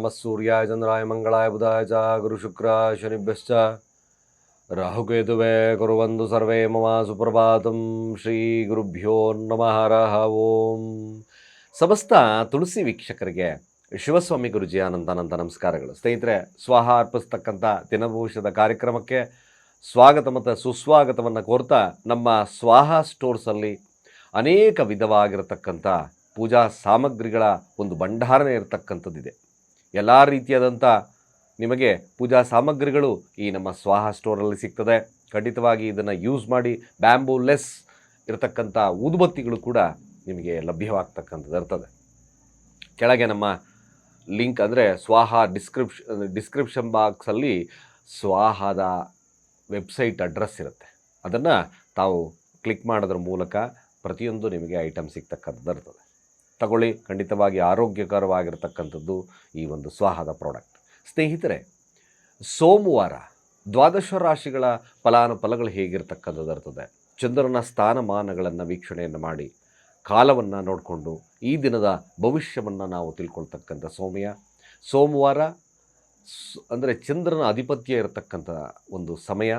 ನಮಃ ಸೂರ್ಯಾಯ ಚಂದ್ರಾಯ ಮಂಗಳಾಯ ಬುಧಾಯ ಚ ಗುರು ಶುಕ್ರ ಶನಿಭ್ಯಶ್ಚ ರಾಹುಕೇತುವೆ ಕುರುವಂದು ಸರ್ವೇ ಮಮ ಸುಪ್ರಭಾತಂ ಶ್ರೀ ಗುರುಭ್ಯೋ ನಮಃ ರಹ ಓಂ ಸಮಸ್ತ ತುಳಸಿ ವೀಕ್ಷಕರಿಗೆ ಶಿವಸ್ವಾಮಿ ಗುರುಜಿ ಅನಂತಾನಂತ ನಮಸ್ಕಾರಗಳು. ಸ್ನೇಹಿತರೆ, ಸ್ವಾಹ ಅರ್ಪಿಸ್ತಕ್ಕಂಥ ದಿನಭೂಷದ ಕಾರ್ಯಕ್ರಮಕ್ಕೆ ಸ್ವಾಗತ ಮತ್ತು ಸುಸ್ವಾಗತವನ್ನು ಕೋರ್ತಾ ನಮ್ಮ ಸ್ವಾಹ ಸ್ಟೋರ್ಸಲ್ಲಿ ಅನೇಕ ವಿಧವಾಗಿರತಕ್ಕಂಥ ಪೂಜಾ ಸಾಮಗ್ರಿಗಳ ಒಂದು ಭಂಡಾರನೇ ಇರತಕ್ಕಂಥದ್ದಿದೆ. ಎಲ್ಲ ರೀತಿಯಾದಂಥ ನಿಮಗೆ ಪೂಜಾ ಸಾಮಗ್ರಿಗಳು ಈ ನಮ್ಮ ಸ್ವಾಹ ಸ್ಟೋರಲ್ಲಿ ಸಿಗ್ತದೆ. ಖಂಡಿತವಾಗಿ ಇದನ್ನು ಯೂಸ್ ಮಾಡಿ ಬ್ಯಾಂಬೂ ಲೆಸ್ ಇರತಕ್ಕಂಥ ಊದುಬತ್ತಿಗಳು ಕೂಡ ನಿಮಗೆ ಲಭ್ಯವಾಗ್ತಕ್ಕಂಥದ್ದು ಇರ್ತದೆ. ಕೆಳಗೆ ನಮ್ಮ ಲಿಂಕ್ ಅಂದರೆ ಸ್ವಾಹ ಡಿಸ್ಕ್ರಿಪ್ಷನ್ ಡಿಸ್ಕ್ರಿಪ್ಷನ್ ಬಾಕ್ಸಲ್ಲಿ ಸ್ವಾಹದ ವೆಬ್ಸೈಟ್ ಅಡ್ರೆಸ್ ಇರುತ್ತೆ. ಅದನ್ನು ತಾವು ಕ್ಲಿಕ್ ಮಾಡೋದ್ರ ಮೂಲಕ ಪ್ರತಿಯೊಂದು ನಿಮಗೆ ಐಟಮ್ ಸಿಗ್ತಕ್ಕಂಥದ್ದು ಇರ್ತದೆ. ತಗೊಳ್ಳಿ. ಖಂಡಿತವಾಗಿ ಆರೋಗ್ಯಕರವಾಗಿರ್ತಕ್ಕಂಥದ್ದು ಈ ಒಂದು ಸ್ವಾಹದ ಪ್ರಾಡಕ್ಟ್ ಸ್ನೇಹಿತರೆ, ಸೋಮವಾರ ದ್ವಾದಶ ರಾಶಿಗಳ ಫಲಾನುಫಲಗಳು ಹೇಗಿರ್ತಕ್ಕಂಥದ್ದು ಇರ್ತದೆ ಚಂದ್ರನ ಸ್ಥಾನಮಾನಗಳನ್ನು ವೀಕ್ಷಣೆಯನ್ನು ಮಾಡಿ, ಕಾಲವನ್ನು ನೋಡಿಕೊಂಡು, ಈ ದಿನದ ಭವಿಷ್ಯವನ್ನು ನಾವು ತಿಳ್ಕೊಳ್ತಕ್ಕಂಥ ಸೋಮಯ. ಸೋಮವಾರ ಅಂದರೆ ಚಂದ್ರನ ಅಧಿಪತ್ಯ ಇರತಕ್ಕಂಥ ಒಂದು ಸಮಯ.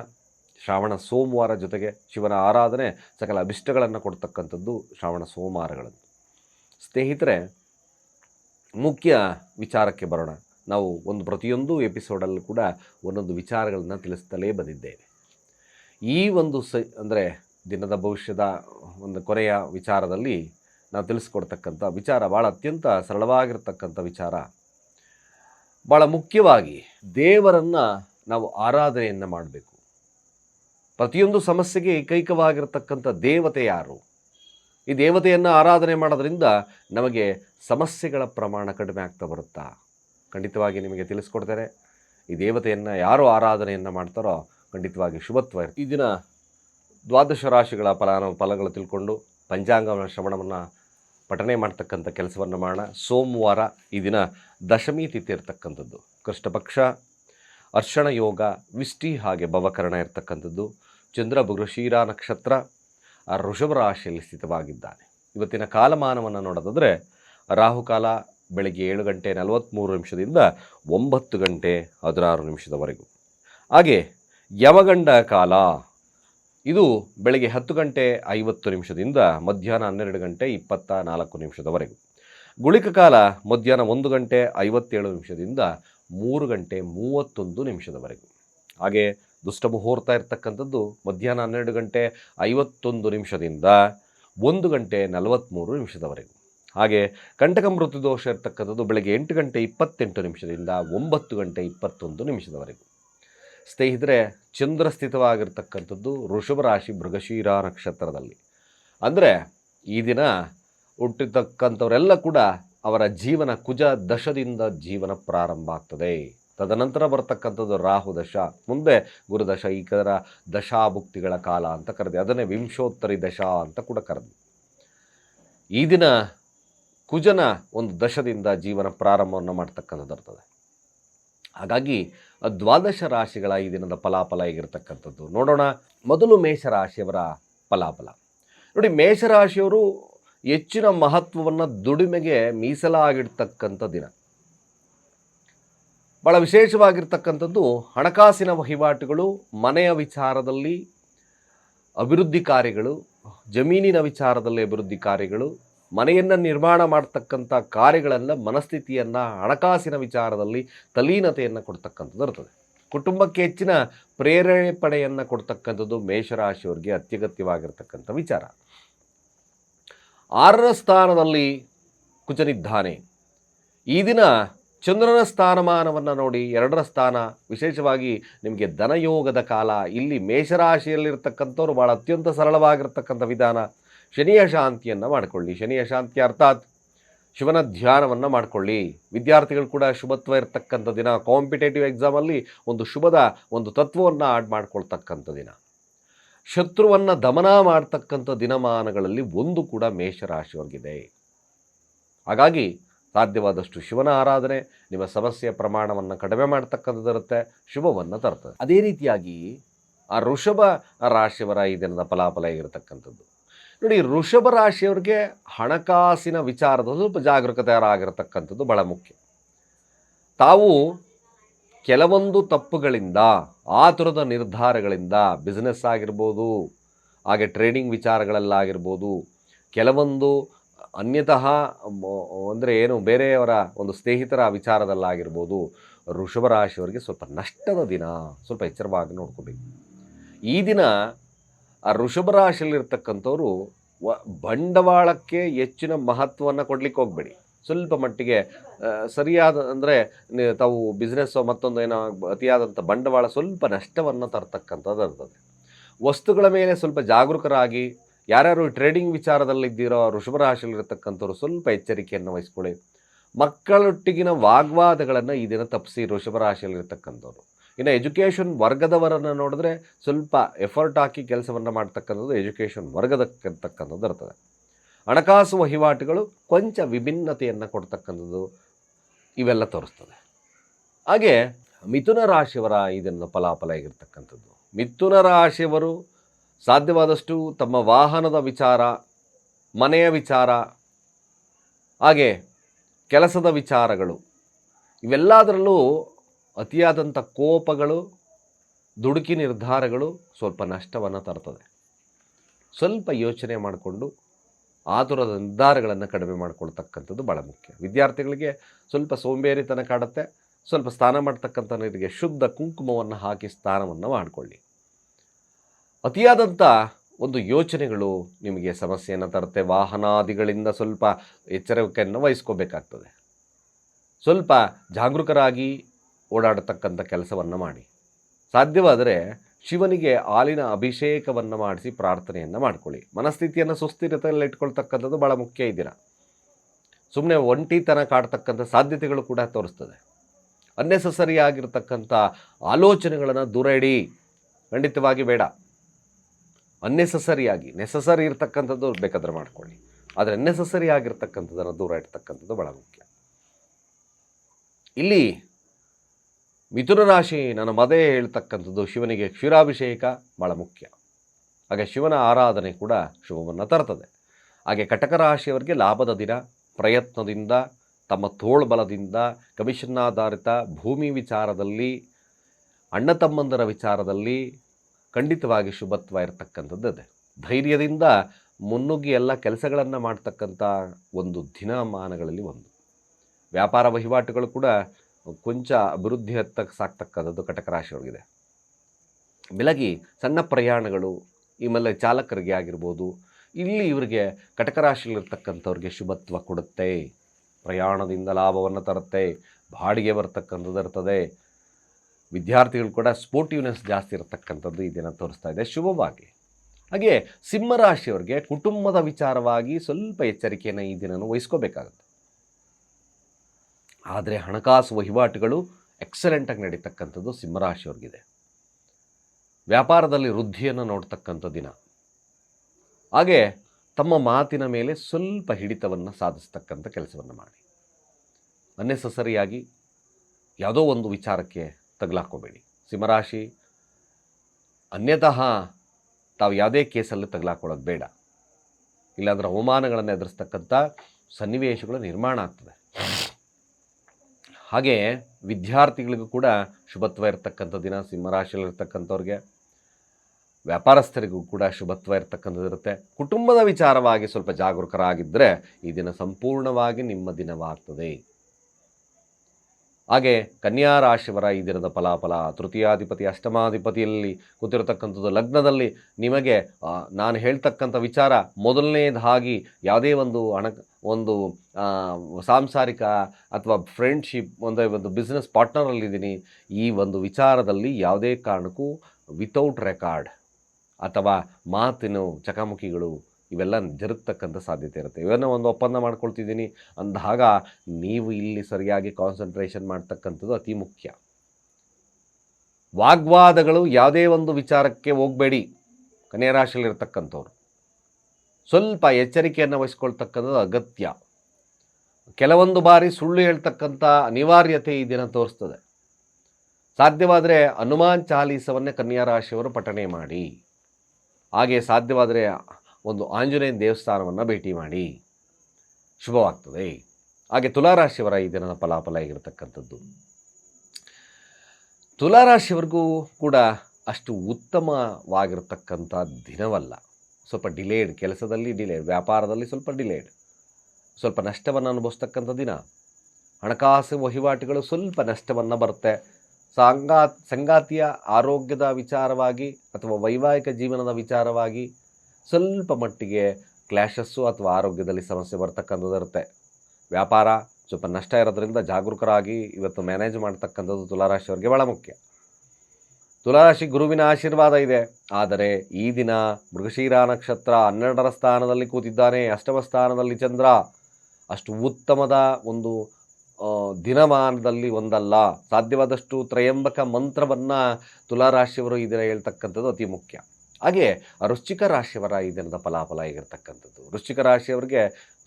ಶ್ರಾವಣ ಸೋಮವಾರ ಜೊತೆಗೆ ಶಿವನ ಆರಾಧನೆ, ಸಕಲ ಅಭಿಷ್ಟಗಳನ್ನು ಕೊಡ್ತಕ್ಕಂಥದ್ದು ಶ್ರಾವಣ ಸೋಮವಾರಗಳಂದು ಸ್ನೇಹಿತರೆ, ಮುಖ್ಯ ವಿಚಾರಕ್ಕೆ ಬರೋಣ. ನಾವು ಒಂದು ಪ್ರತಿಯೊಂದು ಎಪಿಸೋಡಲ್ಲೂ ಕೂಡ ಒಂದೊಂದು ವಿಚಾರಗಳನ್ನು ತಿಳಿಸ್ತಲೇ ಬಂದಿದ್ದೇವೆ. ಈ ಒಂದು ಸ, ಅಂದರೆ ದಿನದ ಭವಿಷ್ಯದ ಒಂದು ಕೊನೆಯ ವಿಚಾರದಲ್ಲಿ ನಾವು ತಿಳಿಸ್ಕೊಡ್ತಕ್ಕಂಥ ವಿಚಾರ ಭಾಳ ಅತ್ಯಂತ ಸರಳವಾಗಿರ್ತಕ್ಕಂಥ ವಿಚಾರ. ಭಾಳ ಮುಖ್ಯವಾಗಿ ದೇವರನ್ನು ನಾವು ಆರಾಧನೆಯನ್ನು ಮಾಡಬೇಕು. ಪ್ರತಿಯೊಂದು ಸಮಸ್ಯೆಗೆ ಏಕೈಕವಾಗಿರ್ತಕ್ಕಂಥ ದೇವತೆ ಯಾರು? ಈ ದೇವತೆಯನ್ನು ಆರಾಧನೆ ಮಾಡೋದ್ರಿಂದ ನಮಗೆ ಸಮಸ್ಯೆಗಳ ಪ್ರಮಾಣ ಕಡಿಮೆ ಆಗ್ತಾ ಬರುತ್ತಾ? ಖಂಡಿತವಾಗಿ ನಿಮಗೆ ತಿಳಿಸ್ಕೊಡ್ತಾರೆ ಈ ದೇವತೆಯನ್ನು ಯಾರು ಆರಾಧನೆಯನ್ನು ಮಾಡ್ತಾರೋ ಖಂಡಿತವಾಗಿ ಶುಭತ್ವ. ಈ ದಿನ ದ್ವಾದಶ ರಾಶಿಗಳ ಫಲ ಫಲಗಳು ತಿಳ್ಕೊಂಡು ಪಂಚಾಂಗ ಶ್ರವಣವನ್ನು ಪಠನೆ ಮಾಡ್ತಕ್ಕಂಥ ಕೆಲಸವನ್ನು ಮಾಡೋಣ. ಸೋಮವಾರ ಈ ದಿನ ದಶಮಿ ತಿಥಿ ಇರ್ತಕ್ಕಂಥದ್ದು. ಕೃಷ್ಣಪಕ್ಷ ಅರ್ಷಣ ಯೋಗ ವಿಷ್ಟಿ ಹಾಗೆ ಭವಕರಣ ಇರ್ತಕ್ಕಂಥದ್ದು. ಚಂದ್ರ ಭೃಗಶೀರ ನಕ್ಷತ್ರ ಆ ವೃಷಭ ರಾಶಿಯಲ್ಲಿ ಸ್ಥಿತವಾಗಿದ್ದಾನೆ. ಇವತ್ತಿನ ಕಾಲಮಾನವನ್ನು ನೋಡೋದಾದರೆ ರಾಹುಕಾಲ ಬೆಳಗ್ಗೆ ಏಳು ಗಂಟೆ ನಲವತ್ತ್ಮೂರು ನಿಮಿಷದಿಂದ ಒಂಬತ್ತು ಗಂಟೆ ಹದಿನಾರು ನಿಮಿಷದವರೆಗೂ. ಹಾಗೆ ಯಮಗಂಡ ಕಾಲ, ಇದು ಬೆಳಗ್ಗೆ ಹತ್ತು ಗಂಟೆ ಐವತ್ತು ನಿಮಿಷದಿಂದ ಮಧ್ಯಾಹ್ನ ಹನ್ನೆರಡು ಗಂಟೆ ಇಪ್ಪತ್ತ ನಾಲ್ಕು ನಿಮಿಷದವರೆಗೂ. ಗುಳಿಕ ಕಾಲ ಮಧ್ಯಾಹ್ನ ಒಂದು ಗಂಟೆ ಐವತ್ತೇಳು ನಿಮಿಷದಿಂದ ಮೂರು ಗಂಟೆ ಮೂವತ್ತೊಂದು ನಿಮಿಷದವರೆಗೂ. ಹಾಗೆ ದುಷ್ಟ ಹೋರ್ತಾ ಇರ್ತಕ್ಕಂಥದ್ದು ಮಧ್ಯಾಹ್ನ ಹನ್ನೆರಡು ಗಂಟೆ ಐವತ್ತೊಂದು ನಿಮಿಷದಿಂದ ಒಂದು ಗಂಟೆ ನಲವತ್ತ್ಮೂರು ನಿಮಿಷದವರೆಗೂ. ಹಾಗೆ ಕಂಟಕ ಮೃತ್ಯುದೋಷ ಇರ್ತಕ್ಕಂಥದ್ದು ಬೆಳಗ್ಗೆ ಎಂಟು ಗಂಟೆ ಇಪ್ಪತ್ತೆಂಟು ನಿಮಿಷದಿಂದ ಒಂಬತ್ತು ಗಂಟೆ ಇಪ್ಪತ್ತೊಂದು ನಿಮಿಷದವರೆಗೂ. ಸ್ನೇಹಿತರೆ, ಚಂದ್ರ ಸ್ಥಿತವಾಗಿರ್ತಕ್ಕಂಥದ್ದು ವೃಷಭ ರಾಶಿ ಮೃಗಶೀರ ನಕ್ಷತ್ರದಲ್ಲಿ. ಅಂದರೆ ಈ ದಿನ ಹುಟ್ಟಿರ್ತಕ್ಕಂಥವರೆಲ್ಲ ಕೂಡ ಅವರ ಜೀವನ ಕುಜ ದಶದಿಂದ ಜೀವನ ಪ್ರಾರಂಭ ಆಗ್ತದೆ. ತದನಂತರ ಬರ್ತಕ್ಕಂಥದ್ದು ರಾಹು ದಶ. ಮುಂದೆ ಗುರುದಶ ಈ ಕರ ದಶಾಭುಕ್ತಿಗಳ ಕಾಲ ಅಂತ ಕರೆದೆ. ಅದನ್ನೇ ವಿಂಶೋತ್ತರಿ ದಶ ಅಂತ ಕೂಡ ಕರೆದ್ವಿ ಈ ದಿನ ಕುಜನ ಒಂದು ದಶದಿಂದ ಜೀವನ ಪ್ರಾರಂಭವನ್ನು ಮಾಡ್ತಕ್ಕಂಥದ್ದು ಇರ್ತದೆ ಹಾಗಾಗಿ ದ್ವಾದಶ ರಾಶಿಗಳ ಈ ದಿನದ ಫಲಾಫಲ ಹೇಗಿರ್ತಕ್ಕಂಥದ್ದು ನೋಡೋಣ. ಮೊದಲು ಮೇಷರಾಶಿಯವರ ಫಲಾಫಲ. ನೋಡಿ, ಮೇಷರಾಶಿಯವರು ಹೆಚ್ಚಿನ ಮಹತ್ವವನ್ನು ದುಡಿಮೆಗೆ ಮೀಸಲಾಗಿಡ್ತಕ್ಕಂಥ ದಿನ. ಭಾಳ ವಿಶೇಷವಾಗಿರ್ತಕ್ಕಂಥದ್ದು ಹಣಕಾಸಿನ ವಹಿವಾಟುಗಳು, ಮನೆಯ ವಿಚಾರದಲ್ಲಿ ಅಭಿವೃದ್ಧಿ ಕಾರ್ಯಗಳು, ಜಮೀನಿನ ವಿಚಾರದಲ್ಲಿ ಅಭಿವೃದ್ಧಿ ಕಾರ್ಯಗಳು, ಮನೆಯನ್ನು ನಿರ್ಮಾಣ ಮಾಡ್ತಕ್ಕಂಥ ಕಾರ್ಯಗಳನ್ನು, ಮನಸ್ಥಿತಿಯನ್ನು, ಹಣಕಾಸಿನ ವಿಚಾರದಲ್ಲಿ ತಲೀನತೆಯನ್ನು ಕೊಡ್ತಕ್ಕಂಥದ್ದು ಇರ್ತದೆ. ಕುಟುಂಬಕ್ಕೆ ಹೆಚ್ಚಿನ ಪ್ರೇರೇಪಣೆಯನ್ನು ಕೊಡ್ತಕ್ಕಂಥದ್ದು ಮೇಷರಾಶಿಯವರಿಗೆ ಅತ್ಯಗತ್ಯವಾಗಿರ್ತಕ್ಕಂಥ ವಿಚಾರ. ಆರರ ಸ್ಥಾನದಲ್ಲಿ ಕುಚನಿದ್ದಾನೆ ಈ ದಿನ ಚಂದ್ರನ ಸ್ಥಾನಮಾನವನ್ನು ನೋಡಿ ಎರಡರ ಸ್ಥಾನ, ವಿಶೇಷವಾಗಿ ನಿಮಗೆ ಧನಯೋಗದ ಕಾಲ, ಇಲ್ಲಿ ಮೇಷರಾಶಿಯಲ್ಲಿರ್ತಕ್ಕಂಥವ್ರು ಭಾಳ ಅತ್ಯಂತ ಸರಳವಾಗಿರ್ತಕ್ಕಂಥ ವಿಧಾನ, ಶನಿಯ ಶಾಂತಿಯನ್ನು ಮಾಡಿಕೊಳ್ಳಿ. ಶನಿಯ ಶಾಂತಿ ಅರ್ಥಾತ್ ಶಿವನ ಧ್ಯಾನವನ್ನು ಮಾಡಿಕೊಳ್ಳಿ. ವಿದ್ಯಾರ್ಥಿಗಳು ಕೂಡ ಶುಭತ್ವ ಇರತಕ್ಕಂಥ ದಿನ ಕಾಂಪಿಟೇಟಿವ್ ಎಕ್ಸಾಮಲ್ಲಿ ಒಂದು ಶುಭದ ಒಂದು ತತ್ವವನ್ನು ಆಡ್ ಮಾಡ್ಕೊಳ್ತಕ್ಕಂಥ ದಿನ. ಶತ್ರುವನ್ನು ದಮನ ಮಾಡ್ತಕ್ಕಂಥ ದಿನಮಾನಗಳಲ್ಲಿ ಒಂದು ಕೂಡ ಮೇಷರಾಶಿಯವ್ರಿಗಿದೆ. ಹಾಗಾಗಿ ಸಾಧ್ಯವಾದಷ್ಟು ಶಿವನ ಆರಾಧನೆ ನಿಮ್ಮ ಸಮಸ್ಯೆಯ ಪ್ರಮಾಣವನ್ನು ಕಡಿಮೆ ಮಾಡ್ತಕ್ಕಂಥದ್ದಿರುತ್ತೆ ಶುಭವನ್ನು ತರ್ತದೆ. ಅದೇ ರೀತಿಯಾಗಿ ಆ ಋಷಭ ರಾಶಿಯವರ ಈ ದಿನದ ಫಲಾಫಲ ಆಗಿರತಕ್ಕಂಥದ್ದು ನೋಡಿ, ಋಷಭ ರಾಶಿಯವರಿಗೆ ಹಣಕಾಸಿನ ವಿಚಾರದ ಸ್ವಲ್ಪ ಜಾಗರೂಕತೆಯರಾಗಿರತಕ್ಕಂಥದ್ದು ಬಹಳ ಮುಖ್ಯ. ತಾವು ಕೆಲವೊಂದು ತಪ್ಪುಗಳಿಂದ, ಆತುರದ ನಿರ್ಧಾರಗಳಿಂದ ಬಿಸ್ನೆಸ್ ಆಗಿರ್ಬೋದು, ಹಾಗೆ ಟ್ರೇಡಿಂಗ್ ವಿಚಾರಗಳಲ್ಲಾಗಿರ್ಬೋದು, ಕೆಲವೊಂದು ಅನ್ಯತಃ ಅಂದರೆ ಏನು, ಬೇರೆಯವರ ಒಂದು ಸ್ನೇಹಿತರ ವಿಚಾರದಲ್ಲಾಗಿರ್ಬೋದು ರಾಶಿಯವರಿಗೆ ಸ್ವಲ್ಪ ನಷ್ಟದ ದಿನ, ಸ್ವಲ್ಪ ಎಚ್ಚರವಾಗಿ ನೋಡ್ಕೋಬೇಕು. ಈ ದಿನ ಆ ರಾಶಿಯಲ್ಲಿರ್ತಕ್ಕಂಥವ್ರು ವ, ಬಂಡವಾಳಕ್ಕೆ ಹೆಚ್ಚಿನ ಮಹತ್ವವನ್ನು ಕೊಡ್ಲಿಕ್ಕೆ ಹೋಗಬೇಡಿ. ಸ್ವಲ್ಪ ಮಟ್ಟಿಗೆ ಸರಿಯಾದ, ಅಂದರೆ ತಾವು ಬಿಸ್ನೆಸ್ಸು ಮತ್ತೊಂದು ಏನೋ ಅತಿಯಾದಂಥ ಬಂಡವಾಳ ಸ್ವಲ್ಪ ನಷ್ಟವನ್ನು ತರ್ತಕ್ಕಂಥದ್ದು ಇರ್ತದೆ ವಸ್ತುಗಳ ಮೇಲೆ ಸ್ವಲ್ಪ ಜಾಗರೂಕರಾಗಿ ಯಾರ್ಯಾರು ಟ್ರೇಡಿಂಗ್ ವಿಚಾರದಲ್ಲಿದ್ದೀರೋ ರಾಶಿಯಲ್ಲಿರತಕ್ಕಂಥವ್ರು ಸ್ವಲ್ಪ ಎಚ್ಚರಿಕೆಯನ್ನು ವಹಿಸ್ಕೊಳ್ಳಿ. ಮಕ್ಕಳೊಟ್ಟಿಗಿನ ವಾಗ್ವಾದಗಳನ್ನು ಈ ದಿನ ತಪ್ಪಿಸಿ ರಾಶಿಯಲ್ಲಿರ್ತಕ್ಕಂಥವ್ರು ಇನ್ನು ಎಜುಕೇಷನ್ ವರ್ಗದವರನ್ನು ನೋಡಿದ್ರೆ ಸ್ವಲ್ಪ ಎಫರ್ಟ್ ಹಾಕಿ ಕೆಲಸವನ್ನು ಮಾಡ್ತಕ್ಕಂಥದ್ದು ಎಜುಕೇಷನ್ ವರ್ಗದಕ್ಕಿರ್ತಕ್ಕಂಥದ್ದು ಇರ್ತದೆ. ಹಣಕಾಸು ವಹಿವಾಟುಗಳು ಕೊಂಚ ವಿಭಿನ್ನತೆಯನ್ನು ಕೊಡ್ತಕ್ಕಂಥದ್ದು ಇವೆಲ್ಲ ತೋರಿಸ್ತದೆ. ಹಾಗೆ ಮಿಥುನ ರಾಶಿಯವರ ಇದನ್ನು ಫಲಾಫಲ ಆಗಿರ್ತಕ್ಕಂಥದ್ದು ಮಿಥುನ ರಾಶಿಯವರು ಸಾಧ್ಯವಾದಷ್ಟು ತಮ್ಮ ವಾಹನದ ವಿಚಾರ, ಮನೆಯ ವಿಚಾರ, ಹಾಗೆ ಕೆಲಸದ ವಿಚಾರಗಳು. ಇವೆಲ್ಲದರಲ್ಲೂ ಅತಿಯಾದಂಥ ಕೋಪಗಳು, ದುಡುಕಿ ನಿರ್ಧಾರಗಳು ಸ್ವಲ್ಪ ನಷ್ಟವನ್ನು ತರ್ತದೆ. ಸ್ವಲ್ಪ ಯೋಚನೆ ಮಾಡಿಕೊಂಡು ಆತುರದ ನಿರ್ಧಾರಗಳನ್ನು ಕಡಿಮೆ ಮಾಡಿಕೊಳ್ತಕ್ಕಂಥದ್ದು ಭಾಳ ಮುಖ್ಯ. ವಿದ್ಯಾರ್ಥಿಗಳಿಗೆ ಸ್ವಲ್ಪ ಸೋಂಬೇರಿತನ ಕಾಡುತ್ತೆ. ಸ್ವಲ್ಪ ಸ್ನಾನ ಮಾಡ್ತಕ್ಕಂಥ ನೀರಿಗೆ ಶುದ್ಧ ಕುಂಕುಮವನ್ನು ಹಾಕಿ ಸ್ನಾನವನ್ನು ಮಾಡಿಕೊಳ್ಳಿ. ಅತಿಯಾದಂಥ ಒಂದು ಯೋಚನೆಗಳು ನಿಮಗೆ ಸಮಸ್ಯೆಯನ್ನು ತರುತ್ತೆ. ವಾಹನಾದಿಗಳಿಂದ ಸ್ವಲ್ಪ ಎಚ್ಚರಿಕೆಯನ್ನು ವಹಿಸ್ಕೋಬೇಕಾಗ್ತದೆ. ಸ್ವಲ್ಪ ಜಾಗರೂಕರಾಗಿ ಓಡಾಡತಕ್ಕಂಥ ಕೆಲಸವನ್ನು ಮಾಡಿ. ಸಾಧ್ಯವಾದರೆ ಶಿವನಿಗೆ ಹಾಲಿನ ಅಭಿಷೇಕವನ್ನು ಮಾಡಿಸಿ ಪ್ರಾರ್ಥನೆಯನ್ನು ಮಾಡ್ಕೊಳ್ಳಿ. ಮನಸ್ಥಿತಿಯನ್ನು ಸುಸ್ಥಿರತೆಯಲ್ಲಿ ಇಟ್ಕೊಳ್ತಕ್ಕಂಥದ್ದು ಭಾಳ ಮುಖ್ಯ ದಿನ. ಸುಮ್ಮನೆ ಒಂಟಿತನ ಕಾಡ್ತಕ್ಕಂಥ ಸಾಧ್ಯತೆಗಳು ಕೂಡ ತೋರಿಸ್ತದೆ. ಅನ್ನೆಸಸರಿಯಾಗಿರ್ತಕ್ಕಂಥ ಆಲೋಚನೆಗಳನ್ನು ದೂರ ಇಡಿ. ಖಂಡಿತವಾಗಿ ಬೇಡ. ಅನ್ನೆಸಸರಿಯಾಗಿ ನೆಸಸರಿ ಇರ್ತಕ್ಕಂಥದ್ದು ಬೇಕಾದ್ರೆ ಮಾಡ್ಕೊಳ್ಳಿ. ಆದರೆ ಅನ್ನೆಸಸರಿ ಆಗಿರ್ತಕ್ಕಂಥದ್ದನ್ನು ದೂರ ಇಡ್ತಕ್ಕಂಥದ್ದು ಭಾಳ ಮುಖ್ಯ. ಇಲ್ಲಿ ಮಿಥುನ ರಾಶಿ ನನ್ನ ಮದೇ ಹೇಳ್ತಕ್ಕಂಥದ್ದು ಶಿವನಿಗೆ ಕ್ಷೀರಾಭಿಷೇಕ ಭಾಳ ಮುಖ್ಯ. ಹಾಗೆ ಶಿವನ ಆರಾಧನೆ ಕೂಡ ಶುಭವನ್ನು ತರ್ತದೆ. ಹಾಗೆ ಕಟಕ ರಾಶಿಯವರಿಗೆ ಲಾಭದ ದಿನ, ಪ್ರಯತ್ನದಿಂದ, ತಮ್ಮ ತೋಳ್ಬಲದಿಂದ ಕಮಿಷನ್ ಆಧಾರಿತ ಭೂಮಿ ವಿಚಾರದಲ್ಲಿ, ಅಣ್ಣ ತಮ್ಮಂದರ ವಿಚಾರದಲ್ಲಿ ಖಂಡಿತವಾಗಿ ಶುಭತ್ವ ಇರತಕ್ಕಂಥದ್ದು ಅದೇ. ಧೈರ್ಯದಿಂದ ಮುನ್ನುಗ್ಗಿ ಎಲ್ಲ ಕೆಲಸಗಳನ್ನು ಮಾಡ್ತಕ್ಕಂಥ ಒಂದು ದಿನಮಾನಗಳಲ್ಲಿ ಒಂದು. ವ್ಯಾಪಾರ ವಹಿವಾಟುಗಳು ಕೂಡ ಕೊಂಚ ಅಭಿವೃದ್ಧಿ ಹತ್ತಕ್ಕೆ ಸಾಕ್ತಕ್ಕಂಥದ್ದು ಕಟಕ ರಾಶಿಯವರಿಗಿದೆ. ಬೆಳಗಿ ಸಣ್ಣ ಪ್ರಯಾಣಗಳು ಇಮೇಲೆ ಚಾಲಕರಿಗೆ ಆಗಿರ್ಬೋದು, ಇಲ್ಲಿ ಇವರಿಗೆ ಕಟಕ ರಾಶಿಯಲ್ಲಿರ್ತಕ್ಕಂಥವ್ರಿಗೆ ಶುಭತ್ವ ಕೊಡುತ್ತೆ. ಪ್ರಯಾಣದಿಂದ ಲಾಭವನ್ನು ತರುತ್ತೆ, ಬಾಡಿಗೆ ಬರ್ತಕ್ಕಂಥದ್ದು ಇರ್ತದೆ. ವಿದ್ಯಾರ್ಥಿಗಳು ಕೂಡ ಸ್ಪೋರ್ಟಿವ್ನೆಸ್ ಜಾಸ್ತಿ ಇರತಕ್ಕಂಥದ್ದು ಈ ದಿನ ತೋರಿಸ್ತಾ ಇದೆ. ಶುಭವಾಗಿ. ಹಾಗೆ ಸಿಂಹರಾಶಿಯವರಿಗೆ ಕುಟುಂಬದ ವಿಚಾರವಾಗಿ ಸ್ವಲ್ಪ ಎಚ್ಚರಿಕೆಯನ್ನು ಈ ದಿನನೂ ವಹಿಸ್ಕೋಬೇಕಾಗುತ್ತೆ. ಆದರೆ ಹಣಕಾಸು ವಹಿವಾಟುಗಳು ಎಕ್ಸಲೆಂಟಾಗಿ ನಡೀತಕ್ಕಂಥದ್ದು ಸಿಂಹರಾಶಿಯವ್ರಿಗಿದೆ. ವ್ಯಾಪಾರದಲ್ಲಿ ವೃದ್ಧಿಯನ್ನು ನೋಡ್ತಕ್ಕಂಥ ದಿನ. ಹಾಗೆ ತಮ್ಮ ಮಾತಿನ ಮೇಲೆ ಸ್ವಲ್ಪ ಹಿಡಿತವನ್ನು ಸಾಧಿಸ್ತಕ್ಕಂಥ ಕೆಲಸವನ್ನು ಮಾಡಿ. ಅನ್ನೆಸಸರಿಯಾಗಿ ಯಾವುದೋ ಒಂದು ವಿಚಾರಕ್ಕೆ ತಗಲಾಕೋಬೇಡಿ ಸಿಂಹರಾಶಿ, ಅನ್ಯತಃ ತಾವು ಯಾವುದೇ ಕೇಸಲ್ಲಿ ತಗಲಾಕೊಳ್ಳೋದು ಬೇಡ. ಇಲ್ಲಾಂದ್ರೆ ಅವಮಾನಗಳನ್ನು ಎದುರಿಸ್ತಕ್ಕಂಥ ಸನ್ನಿವೇಶಗಳು ನಿರ್ಮಾಣ ಆಗ್ತದೆ. ಹಾಗೆ ವಿದ್ಯಾರ್ಥಿಗಳಿಗೂ ಕೂಡ ಶುಭತ್ವ ಇರತಕ್ಕಂಥ ದಿನ ಸಿಂಹರಾಶಿಯಲ್ಲಿರ್ತಕ್ಕಂಥವ್ರಿಗೆ ವ್ಯಾಪಾರಸ್ಥರಿಗೂ ಕೂಡ ಶುಭತ್ವ ಇರತಕ್ಕಂಥದ್ದಿರುತ್ತೆ ಕುಟುಂಬದ ವಿಚಾರವಾಗಿ ಸ್ವಲ್ಪ ಜಾಗರೂಕರಾಗಿದ್ದರೆ ಈ ದಿನ ಸಂಪೂರ್ಣವಾಗಿ ನಿಮ್ಮ ದಿನವಾಗ್ತದೆ. ಹಾಗೆ ಕನ್ಯಾ ರಾಶಿವರ ಈ ದಿನದ ಫಲಾಫಲ, ತೃತೀಯಾಧಿಪತಿ, ಅಷ್ಟಮಾಧಿಪತಿಯಲ್ಲಿ ಕೂತಿರತಕ್ಕಂಥದ್ದು ಲಗ್ನದಲ್ಲಿ ನಿಮಗೆ ನಾನು ಹೇಳ್ತಕ್ಕಂಥ ವಿಚಾರ ಮೊದಲನೇದಾಗಿ ಯಾವುದೇ ಒಂದು ಹಣ, ಒಂದು ಸಾಂಸಾರಿಕ ಅಥವಾ ಫ್ರೆಂಡ್ಶಿಪ್ ಒಂದೇ ಒಂದು ಬಿಸ್ನೆಸ್ ಪಾರ್ಟ್ನರಲ್ಲಿದ್ದೀನಿ ಈ ಒಂದು ವಿಚಾರದಲ್ಲಿ ಯಾವುದೇ ಕಾರಣಕ್ಕೂ ವಿತೌಟ್ ರೆಕಾರ್ಡ್ ಅಥವಾ ಮಾತಿನ ಚಕಮಕಿಗಳು ಇವೆಲ್ಲ ಜರುಗ್ತಕ್ಕಂಥ ಸಾಧ್ಯತೆ ಇರುತ್ತೆ. ಇವನ್ನ ಒಂದು ಒಪ್ಪಂದ ಮಾಡ್ಕೊಳ್ತಿದ್ದೀನಿ ಅಂದಾಗ ನೀವು ಇಲ್ಲಿ ಸರಿಯಾಗಿ ಕಾನ್ಸಂಟ್ರೇಷನ್ ಮಾಡ್ತಕ್ಕಂಥದ್ದು ಅತಿ ಮುಖ್ಯ. ವಾಗ್ವಾದಗಳು ಯಾವುದೇ ಒಂದು ವಿಚಾರಕ್ಕೆ ಹೋಗಬೇಡಿ. ಕನ್ಯಾ ರಾಶಿಯಲ್ಲಿರ್ತಕ್ಕಂಥವ್ರು ಸ್ವಲ್ಪ ಎಚ್ಚರಿಕೆಯನ್ನು ವಹಿಸ್ಕೊಳ್ತಕ್ಕಂಥದ್ದು ಅಗತ್ಯ. ಕೆಲವೊಂದು ಬಾರಿ ಸುಳ್ಳು ಹೇಳ್ತಕ್ಕಂಥ ಅನಿವಾರ್ಯತೆ ಈ ದಿನ ತೋರಿಸ್ತದೆ. ಸಾಧ್ಯವಾದರೆ ಹನುಮಾನ್ ಚಾಲೀಸವನ್ನೇ ಕನ್ಯಾ ರಾಶಿಯವರು ಪಠಣೆ ಮಾಡಿ. ಹಾಗೆ ಸಾಧ್ಯವಾದರೆ ಒಂದು ಆಂಜನೇಯ ದೇವಸ್ಥಾನವನ್ನು ಭೇಟಿ ಮಾಡಿ. ಶುಭವಾಗ್ತದೆ. ಹಾಗೆ ತುಲಾರಾಶಿಯವರ ಈ ದಿನದ ಫಲಾಫಲ ಆಗಿರತಕ್ಕಂಥದ್ದು ತುಲಾರಾಶಿಯವರೆಗೂ ಕೂಡ ಅಷ್ಟು ಉತ್ತಮವಾಗಿರತಕ್ಕಂಥ ದಿನವಲ್ಲ. ಸ್ವಲ್ಪ ಡಿಲೇಡ್, ಕೆಲಸದಲ್ಲಿ ಡಿಲೇಡ್, ವ್ಯಾಪಾರದಲ್ಲಿ ಸ್ವಲ್ಪ ಡಿಲೇಡ್. ಸ್ವಲ್ಪ ನಷ್ಟವನ್ನು ಅನುಭವಿಸ್ತಕ್ಕಂಥ ದಿನ. ಹಣಕಾಸು ವಹಿವಾಟುಗಳು ಸ್ವಲ್ಪ ನಷ್ಟವನ್ನು ಬರುತ್ತೆ. ಸಾಂಗಾ ಸಂಗಾತಿಯ ಆರೋಗ್ಯದ ವಿಚಾರವಾಗಿ ಅಥವಾ ವೈವಾಹಿಕ ಜೀವನದ ವಿಚಾರವಾಗಿ ಸ್ವಲ್ಪ ಮಟ್ಟಿಗೆ ಕ್ಲ್ಯಾಶಸ್ಸು ಅಥವಾ ಆರೋಗ್ಯದಲ್ಲಿ ಸಮಸ್ಯೆ ಬರ್ತಕ್ಕಂಥದ್ದು ಇರುತ್ತೆ. ವ್ಯಾಪಾರ ಸ್ವಲ್ಪ ನಷ್ಟ ಇರೋದ್ರಿಂದ ಜಾಗರೂಕರಾಗಿ ಇವತ್ತು ಮ್ಯಾನೇಜ್ ಮಾಡ್ತಕ್ಕಂಥದ್ದು ತುಲಾರಾಶಿಯವರಿಗೆ ಭಾಳ ಮುಖ್ಯ. ತುಲಾರಾಶಿ ಗುರುವಿನ ಆಶೀರ್ವಾದ ಇದೆ. ಆದರೆ ಈ ದಿನ ಮೃಗಶೀರ ನಕ್ಷತ್ರ ಹನ್ನೆರಡರ ಸ್ಥಾನದಲ್ಲಿ ಕೂತಿದ್ದಾನೆ. ಅಷ್ಟಮ ಸ್ಥಾನದಲ್ಲಿ ಚಂದ್ರ. ಅಷ್ಟು ಉತ್ತಮದ ಒಂದು ದಿನಮಾನದಲ್ಲಿ ಒಂದಲ್ಲ. ಸಾಧ್ಯವಾದಷ್ಟು ತ್ರಯಂಬಕ ಮಂತ್ರವನ್ನು ತುಲಾರಾಶಿಯವರು ಈ ದಿನ ಹೇಳ್ತಕ್ಕಂಥದ್ದು ಅತಿ ಮುಖ್ಯ. ಹಾಗೆ ವೃಶ್ಚಿಕ ರಾಶಿಯವರ ಈ ದಿನದ ಫಲಾಫಲ ಆಗಿರ್ತಕ್ಕಂಥದ್ದು ವೃಶ್ಚಿಕ ರಾಶಿಯವರಿಗೆ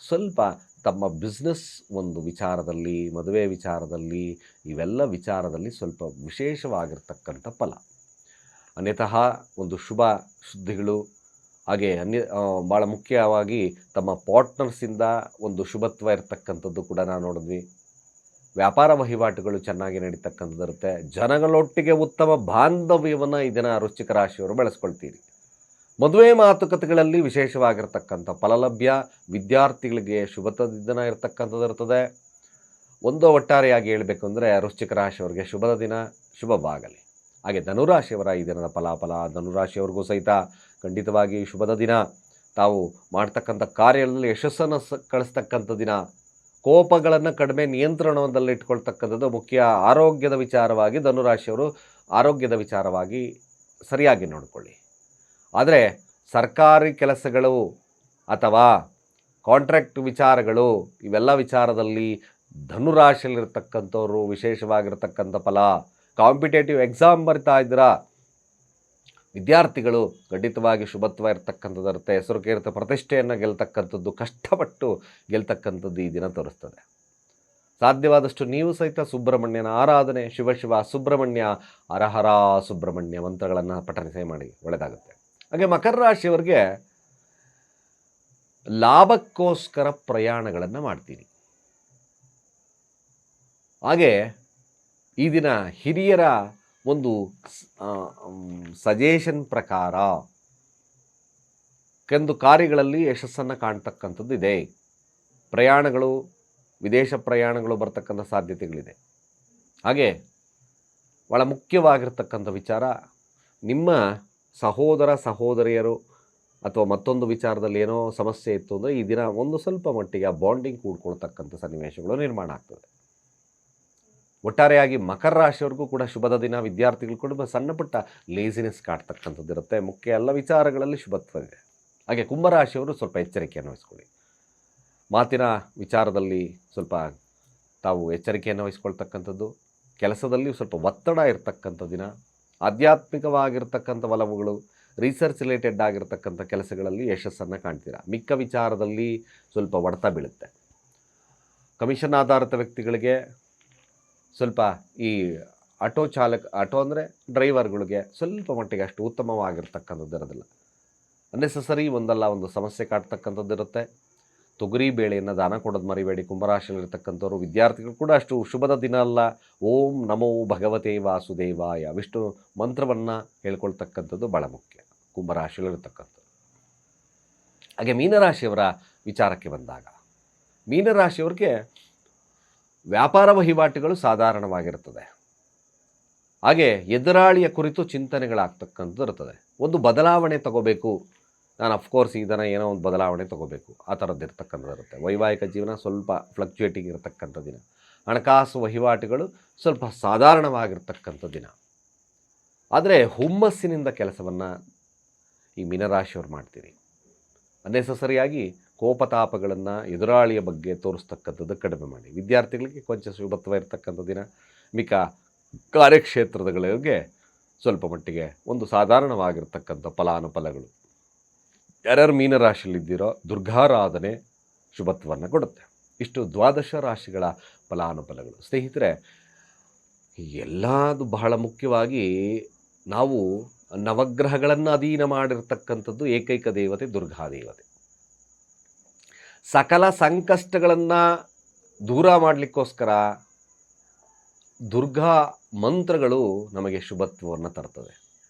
ಸ್ವಲ್ಪ ತಮ್ಮ ಬಿಸ್ನೆಸ್ ಒಂದು ವಿಚಾರದಲ್ಲಿ, ಮದುವೆ ವಿಚಾರದಲ್ಲಿ, ಇವೆಲ್ಲ ವಿಚಾರದಲ್ಲಿ ಸ್ವಲ್ಪ ವಿಶೇಷವಾಗಿರ್ತಕ್ಕಂಥ ಫಲ. ಅನ್ಯತಃ ಒಂದು ಶುಭ ಸುದ್ದಿಗಳು, ಹಾಗೆ ಅನ್ಯ ಭಾಳ ಮುಖ್ಯವಾಗಿ ತಮ್ಮ ಪಾರ್ಟ್ನರ್ಸಿಂದ ಒಂದು ಶುಭತ್ವ ಇರತಕ್ಕಂಥದ್ದು ಕೂಡ ನಾವು ನೋಡಿದ್ವಿ. ವ್ಯಾಪಾರ ವಹಿವಾಟುಗಳು ಚೆನ್ನಾಗಿ ನಡೀತಕ್ಕಂಥದ್ದಿರುತ್ತೆ. ಜನಗಳೊಟ್ಟಿಗೆ ಉತ್ತಮ ಬಾಂಧವ್ಯವನ್ನು ಇದನ್ನು ವೃಶ್ಚಿಕ ರಾಶಿಯವರು ಬೆಳೆಸ್ಕೊಳ್ತೀರಿ. ಮದುವೆ ಮಾತುಕತೆಗಳಲ್ಲಿ ವಿಶೇಷವಾಗಿರ್ತಕ್ಕಂಥ ಫಲಲಭ್ಯ, ವಿದ್ಯಾರ್ಥಿಗಳಿಗೆ ಶುಭದ ದಿನ ಇರತಕ್ಕಂಥದ್ದು ಇರ್ತದೆ. ಒಂದು ಒಟ್ಟಾರೆಯಾಗಿ ಹೇಳಬೇಕು ಅಂದರೆ ವೃಶ್ಚಿಕ ರಾಶಿಯವರಿಗೆ ಶುಭದ ದಿನ, ಶುಭವಾಗಲಿ. ಹಾಗೆ ಧನುರಾಶಿಯವರ ಈ ದಿನದ ಫಲಾಫಲ ಧನುರಾಶಿಯವರಿಗೂ ಸಹಿತ ಖಂಡಿತವಾಗಿ ಶುಭದ ದಿನ. ತಾವು ಮಾಡ್ತಕ್ಕಂಥ ಕಾರ್ಯಗಳಲ್ಲಿ ಯಶಸ್ಸನ್ನು ಸ, ಕಳಿಸ್ತಕ್ಕಂಥ ದಿನ. ಕೋಪಗಳನ್ನು ಕಡಿಮೆ ನಿಯಂತ್ರಣದಲ್ಲಿ ಇಟ್ಕೊಳ್ತಕ್ಕಂಥದ್ದು ಮುಖ್ಯ ಆರೋಗ್ಯದ ವಿಚಾರವಾಗಿ, ಧನುರಾಶಿಯವರು ಆರೋಗ್ಯದ ವಿಚಾರವಾಗಿ ಸರಿಯಾಗಿ ನೋಡಿಕೊಳ್ಳಿ. ಆದರೆ ಸರ್ಕಾರಿ ಕೆಲಸಗಳು ಅಥವಾ ಕಾಂಟ್ರಾಕ್ಟ್ ವಿಚಾರಗಳು ಇವೆಲ್ಲ ವಿಚಾರದಲ್ಲಿ ಧನುರಾಶಿಯಲ್ಲಿರ್ತಕ್ಕಂಥವ್ರು ವಿಶೇಷವಾಗಿರ್ತಕ್ಕಂಥ ಫಲ, ಕಾಂಪಿಟೇಟಿವ್ ಎಕ್ಸಾಮ್ ಬರ್ತಾ ಇದ್ದೀರಾ? ವಿದ್ಯಾರ್ಥಿಗಳು ಖಂಡಿತವಾಗಿ ಶುಭತ್ವ ಇರತಕ್ಕಂಥದ್ದು ಇರುತ್ತೆ ಹೆಸರು ಕೇರಿತ ಪ್ರತಿಷ್ಠೆಯನ್ನು ಗೆಲ್ತಕ್ಕಂಥದ್ದು, ಕಷ್ಟಪಟ್ಟು ಗೆಲ್ತಕ್ಕಂಥದ್ದು ಈ ದಿನ ತೋರಿಸ್ತದೆ. ಸಾಧ್ಯವಾದಷ್ಟು ನೀವು ಸಹಿತ ಸುಬ್ರಹ್ಮಣ್ಯನ ಆರಾಧನೆ, ಶಿವ ಶಿವ ಸುಬ್ರಹ್ಮಣ್ಯ ಅರಹರ ಸುಬ್ರಹ್ಮಣ್ಯ ಮಂತ್ರಗಳನ್ನು ಪಠನೆ ಮಾಡಿ ಒಳ್ಳೆಯದಾಗುತ್ತೆ ಹಾಗೆ ಮಕರ ರಾಶಿಯವರಿಗೆ ಲಾಭಕ್ಕೋಸ್ಕರ ಪ್ರಯಾಣಗಳನ್ನು ಮಾಡ್ತೀರಿ ಹಾಗೆ ಈ ದಿನ ಹಿರಿಯರ ಒಂದು ಸಜೆಷನ್ ಪ್ರಕಾರ ಕೆಂದು ಕಾರ್ಯಗಳಲ್ಲಿ ಯಶಸ್ಸನ್ನು ಕಾಣ್ತಕ್ಕಂಥದ್ದು ಇದೆ ಪ್ರಯಾಣಗಳು, ವಿದೇಶ ಪ್ರಯಾಣಗಳು ಬರ್ತಕ್ಕಂಥ ಸಾಧ್ಯತೆಗಳಿದೆ. ಹಾಗೆ ಭಾಳ ಮುಖ್ಯವಾಗಿರ್ತಕ್ಕಂಥ ವಿಚಾರ ನಿಮ್ಮ ಸಹೋದರ, ಸಹೋದರಿಯರು ಅಥವಾ ಮತ್ತೊಂದು ವಿಚಾರದಲ್ಲಿ ಏನೋ ಸಮಸ್ಯೆ ಇತ್ತು ಅಂದರೆ ಈ ದಿನ ಒಂದು ಸ್ವಲ್ಪ ಮಟ್ಟಿಗೆ ಆ ಬಾಂಡಿಂಗ್ ಕೂಡ್ಕೊಳ್ತಕ್ಕಂಥ ಸನ್ನಿವೇಶಗಳು ನಿರ್ಮಾಣ ಆಗ್ತದೆ. ಒಟ್ಟಾರೆಯಾಗಿ ಮಕರ ರಾಶಿಯವ್ರಿಗೂ ಕೂಡ ಶುಭದ ದಿನ. ವಿದ್ಯಾರ್ಥಿಗಳು ಕೂಡ ಸಣ್ಣ ಪುಟ್ಟ ಲೇಸಿನೆಸ್ ಕಾಡ್ತಕ್ಕಂಥದ್ದು ಇರುತ್ತೆ. ಮುಖ್ಯ ಎಲ್ಲ ವಿಚಾರಗಳಲ್ಲಿ ಶುಭತ್ವ ಇದೆ. ಹಾಗೆ ಕುಂಭರಾಶಿಯವರು ಸ್ವಲ್ಪ ಎಚ್ಚರಿಕೆಯನ್ನು ವಹಿಸ್ಕೊಳ್ಳಿ. ಮಾತಿನ ವಿಚಾರದಲ್ಲಿ ಸ್ವಲ್ಪ ತಾವು ಎಚ್ಚರಿಕೆಯನ್ನು ವಹಿಸ್ಕೊಳ್ತಕ್ಕಂಥದ್ದು. ಕೆಲಸದಲ್ಲಿ ಸ್ವಲ್ಪ ಒತ್ತಡ ಇರತಕ್ಕಂಥ ದಿನ. ಆಧ್ಯಾತ್ಮಿಕವಾಗಿರ್ತಕ್ಕಂಥ ಒಲವುಗಳು ರಿಸರ್ಚ್ ರಿಲೇಟೆಡ್ ಆಗಿರ್ತಕ್ಕಂಥ ಕೆಲಸಗಳಲ್ಲಿ ಯಶಸ್ಸನ್ನು ಕಾಣ್ತೀರಾ. ಮಿಕ್ಕ ವಿಚಾರದಲ್ಲಿ ಸ್ವಲ್ಪ ಒಡೆತ ಬೀಳುತ್ತೆ. ಕಮಿಷನ್ ಆಧಾರಿತ ವ್ಯಕ್ತಿಗಳಿಗೆ ಸ್ವಲ್ಪ ಈ ಆಟೋ ಚಾಲಕ, ಆಟೋ ಅಂದರೆ ಡ್ರೈವರ್ಗಳಿಗೆ ಸ್ವಲ್ಪ ಮಟ್ಟಿಗೆ ಅಷ್ಟು ಉತ್ತಮವಾಗಿರ್ತಕ್ಕಂಥದ್ದು ಇರೋದಿಲ್ಲ. ಅನ್ನೆಸಸರಿ ಒಂದಲ್ಲ, ಒಂದು ಸಮಸ್ಯೆ ಕಾಡ್ತಕ್ಕಂಥದ್ದು ಇರುತ್ತೆ. ತೊಗರಿ ಬೇಳೆಯನ್ನು ದಾನ ಕೊಡೋದು ಮರಿಬೇಡಿ, ಕುಂಭರಾಶಿಯಲ್ಲಿರ್ತಕ್ಕಂಥವ್ರು, ವಿದ್ಯಾರ್ಥಿಗಳು ಕೂಡ ಅಷ್ಟು ಶುಭದ ದಿನ ಅಲ್ಲ. ಓಂ ನಮೋ ಭಗವತೆ ವಾಸುದೇವಾಯ. ವಿಷ್ಣು ಮಂತ್ರವನ್ನು ಹೇಳ್ಕೊಳ್ತಕ್ಕಂಥದ್ದು ಭಾಳ ಮುಖ್ಯ, ಕುಂಭರಾಶಿಯಲ್ಲಿರ್ತಕ್ಕಂಥದ್ದು. ಹಾಗೆ ಮೀನರಾಶಿಯವರ ವಿಚಾರಕ್ಕೆ ಬಂದಾಗ, ಮೀನರಾಶಿಯವ್ರಿಗೆ ವ್ಯಾಪಾರ ವಹಿವಾಟುಗಳು ಸಾಧಾರಣವಾಗಿರುತ್ತದೆ. ಹಾಗೆ ಎದುರಾಳಿಯ ಕುರಿತು ಚಿಂತನೆಗಳಾಗ್ತಕ್ಕಂಥದ್ದು ಇರ್ತದೆ ಒಂದು ಬದಲಾವಣೆ ತಗೋಬೇಕು. ನಾನು ಅಫ್ಕೋರ್ಸ್ ಇದನ್ನು ಏನೋ ಒಂದು ಬದಲಾವಣೆ ತಗೋಬೇಕು. ಆ ಥರದ್ದು ಇರ್ತಕ್ಕಂಥದ್ದು ಇರುತ್ತೆ. ವೈವಾಹಿಕ ಜೀವನ ಸ್ವಲ್ಪ ಫ್ಲಕ್ಚುಯೇಟಿಂಗ್ ಇರತಕ್ಕಂಥ ದಿನ. ಹಣಕಾಸು ವಹಿವಾಟುಗಳು ಸ್ವಲ್ಪ ಸಾಧಾರಣವಾಗಿರ್ತಕ್ಕಂಥ ದಿನ. ಆದರೆ ಹುಮ್ಮಸ್ಸಿನಿಂದ ಕೆಲಸವನ್ನು ಈ ಮೀನರಾಶಿಯವ್ರು ಮಾಡ್ತೀರಿ. ಅನ್ನೆಸಸರಿಯಾಗಿ ಕೋಪತಾಪಗಳನ್ನು ಎದುರಾಳಿಯ ಬಗ್ಗೆ ತೋರಿಸ್ತಕ್ಕಂಥದ್ದು ಕಡಿಮೆ ಮಾಡಿ. ವಿದ್ಯಾರ್ಥಿಗಳಿಗೆ ಕೊಂಚ ಶುಭತ್ವ ಇರತಕ್ಕಂಥ ದಿನ. ಮಿಕ ಕಾರ್ಯಕ್ಷೇತ್ರದಗಳಿಗೆ ಸ್ವಲ್ಪ ಮಟ್ಟಿಗೆ ಒಂದು ಸಾಧಾರಣವಾಗಿರ್ತಕ್ಕಂಥ ಫಲಾನುಫಲಗಳು. ಯಾರ್ಯಾರು ಮೀನರಾಶಿಯಲ್ಲಿದ್ದೀರೋ ದುರ್ಗಾರಾಧನೆ ಶುಭತ್ವವನ್ನು ಕೊಡುತ್ತೆ. ಇಷ್ಟು ದ್ವಾದಶ ರಾಶಿಗಳ ಫಲಾನುಫಲಗಳು. ಸ್ನೇಹಿತರೆ, ಎಲ್ಲದು ಬಹಳ ಮುಖ್ಯವಾಗಿ ನಾವು ನವಗ್ರಹಗಳನ್ನು ಅಧೀನ ಮಾಡಿರ್ತಕ್ಕಂಥದ್ದು ಏಕೈಕ ದೇವತೆ ದುರ್ಗಾ ದೇವತೆ ಸಕಲ ಸಂಕಷ್ಟಗಳನ್ನು ದೂರ ಮಾಡಲಿಕ್ಕೋಸ್ಕರ ದುರ್ಗಾ ಮಂತ್ರಗಳು ನಮಗೆ ಶುಭತ್ವವನ್ನು ತರ್ತದೆ.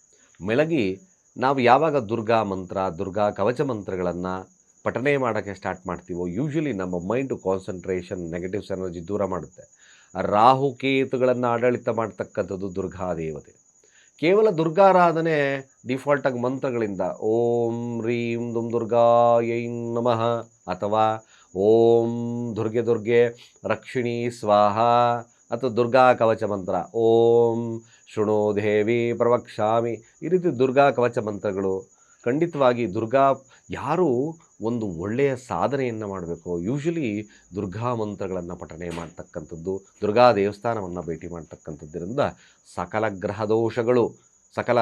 ಮೆಲಗಿ, ನಾವು ಯಾವಾಗ ದುರ್ಗಾ ಮಂತ್ರ, ದುರ್ಗಾ ಕವಚ ಮಂತ್ರಗಳನ್ನು ಪಠನೆ ಮಾಡೋಕ್ಕೆ ಸ್ಟಾರ್ಟ್ ಮಾಡ್ತೀವೋ ಯೂಶ್ವಲಿ ನಮ್ಮ ಮೈಂಡು ಕಾನ್ಸಂಟ್ರೇಷನ್ ನೆಗೆಟಿವ್ಸ್ ಎನರ್ಜಿ ದೂರ ಮಾಡುತ್ತೆ. ರಾಹುಕೇತುಗಳನ್ನು ಆಡಳಿತ ಮಾಡ್ತಕ್ಕಂಥದ್ದು ದುರ್ಗಾ ದೇವತೆ. ಕೇವಲ ದುರ್ಗಾರಾಧನೆ ಡಿಫಾಲ್ಟಾಗಿ ಮಂತ್ರಗಳಿಂದ ಓಂ ರೀಂ ದುಂ ದುರ್ಗಾ ಯೈಂ ನಮಃ ಅಥವಾ ಓಂ ದುರ್ಗೆ ದುರ್ಗೆ ರಕ್ಷಿಣಿ ಸ್ವಾಹ ಅಥವಾ ದುರ್ಗಾ ಕವಚ ಮಂತ್ರ, ಓಂ ಶೃಣೋ ದೇವಿ ಪ್ರವಕ್ಷಾಮಿ ಈ ರೀತಿ ದುರ್ಗಾ ಕವಚ ಮಂತ್ರಗಳು ಖಂಡಿತವಾಗಿ ದುರ್ಗಾ ಯಾರು ಒಂದು ಒಳ್ಳೆಯ ಸಾಧನೆಯನ್ನು ಮಾಡಬೇಕು? ಯೂಶ್ವಲಿ ದುರ್ಗಾ ಮಂತ್ರಗಳನ್ನು ಪಠನೆ ಮಾಡ್ತಕ್ಕಂಥದ್ದು, ದುರ್ಗಾ ದೇವಸ್ಥಾನವನ್ನು ಭೇಟಿ ಮಾಡ್ತಕ್ಕಂಥದ್ದರಿಂದ ಸಕಲ ಗ್ರಹ ದೋಷಗಳು, ಸಕಲ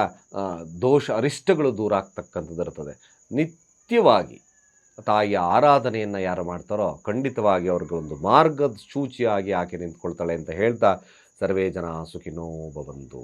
ದೋಷ ಅರಿಷ್ಟಗಳು ದೂರ ಆಗ್ತಕ್ಕಂಥದ್ದು ಇರ್ತದೆ ನಿತ್ಯವಾಗಿ ತಾಯಿಯ ಆರಾಧನೆಯನ್ನು ಯಾರು ಮಾಡ್ತಾರೋ ಖಂಡಿತವಾಗಿ ಅವ್ರಿಗೆ ಒಂದು ಮಾರ್ಗದ ಸೂಚಿಯಾಗಿ ಆಕೆ ನಿಂತ್ಕೊಳ್ತಾಳೆ ಅಂತ ಹೇಳ್ತಾ ಸರ್ವೇ ಜನ ಸುಖಿನೋ ಭವಂತು.